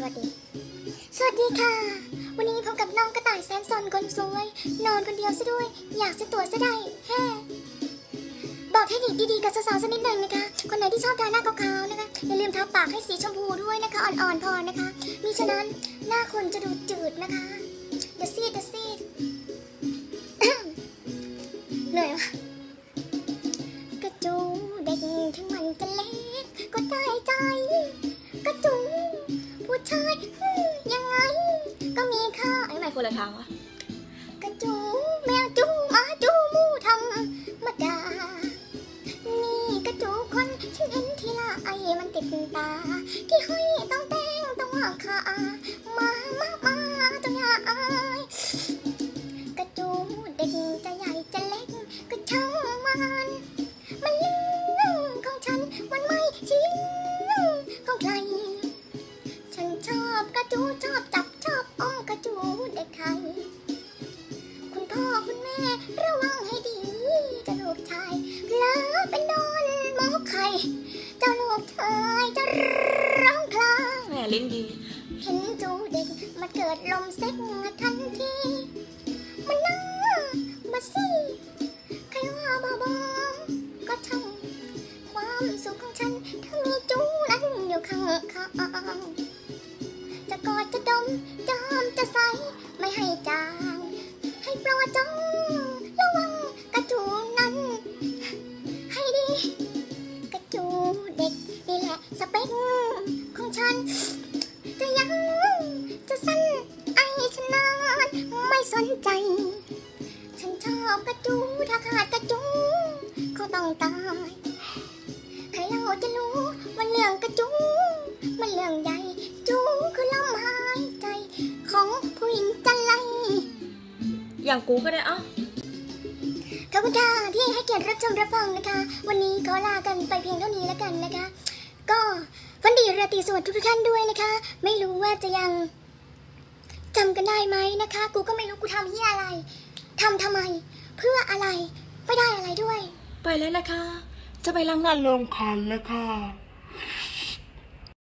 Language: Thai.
สวัสดี สวัสดีค่ะ วันนี้พบกับน้องกระต่ายแสนสนคนสวย นอนคนเดียวซะด้วย อยากจะตัวซะได้แฮ่บอกเทคนิคดีๆกับสาวๆสักนิดหนึ่งนะคะ คนไหนที่ชอบทาหน้าขาวๆนะคะ อย่าลืมทาปากให้สีชมพูด้วยนะคะ อ่อนๆพอนะคะ มิฉะนั้นหน้าคนจะดูจืดนะคะเดซีดเดซีดเหนื่อย ค่าไอ้ทำไมคนละทางวะกระจูแมวจูอาจูมูทำมาดา นี่กระจูคนฉันเห็นทีละไอมันติดตา ที่ห้อยต้องแต่งต้องวางขา หมอไข่เจ้าลูกชายจะร้องคลางแหมลิ้นดีเห็นจูเด็กมันเกิดลมเซ็กทันทีมันน่ามาสิใครว่าบ้าบอก็ช่างความสุขของฉันถ้ามีจูนั้นอยู่ข้างข้างจะกอดจะดมจะหอมจะใสไม่ให้จาง อบกระจูถ้าขาดกระจูก็ต้องตายใครเราจะรู้ว่าเรื่องกระจูมันเรื่องใหญ่จูคือลมหายใจ ของผู้หญิงจันไรอย่างกูก็ได้เอ้าขอบคุณค่ะที่ให้เกียรติรับชมรับฟังนะคะ วันนี้ขอลากันไปเพียงเท่านี้แล้วกันนะคะ ก็ฝันดีราตรีสวัสดิ์ทุกท่านด้วยนะคะ ไม่รู้ว่าจะยังจำกันได้ไหมนะคะ กูก็ไม่รู้กูทำเฮียอะไรทำทำไม เพื่ออะไร ไม่ได้อะไรด้วย ไปแล้วนะคะ จะไปล้างหน้าลงคันแล้วค่ะ